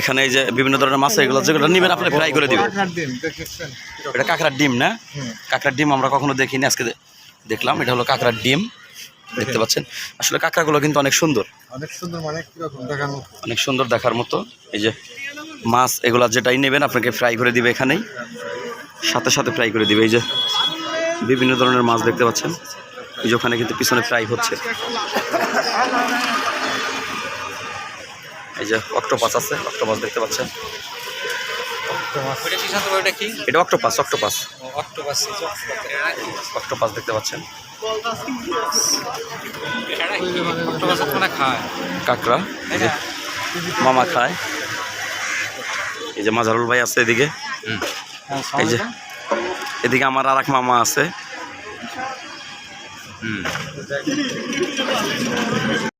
এখানে এই যে বিভিন্ন ধরনের মাছ এগুলো যেগুলো নেবেন আপনি ফ্রাই করে দিবেন। এটা কাঁকড়ার ডিম না? কাঁকড়ার ডিম আমরা কখনো দেখিনি আজকে দেখলাম। এটা হলো কাঁকড়ার ডিম দেখতে পাচ্ছেন? আসলে কাঁকড়াগুলো কিন্তু অনেক সুন্দর। অনেক সুন্দর মানে অনেক সুন্দর দেখার মতো। এই যে মাছ এগুলা যেটাই নেবেন আপনাকে ফ্রাই করে দিবে এখানেই। সাথে সাথে ফ্রাই করে দিবে এই যে বিভিন্ন ধরনের মাছ দেখতে পাচ্ছেন। এই যে ওখানে কিন্তু পিছনে ফ্রাই হচ্ছে। এই যে অক্টোপাস আছে অক্টোপাস দেখতে পাচ্ছেন। এটা অক্টোপাস অক্টোপাস। অক্টোপাস দেখতে পাচ্ছেন। কাঁকড়া মামা খায়। এই যে মাজারুল ভাই আছে এদিকে। এই যে এদিকে আমার আর মামা আছে।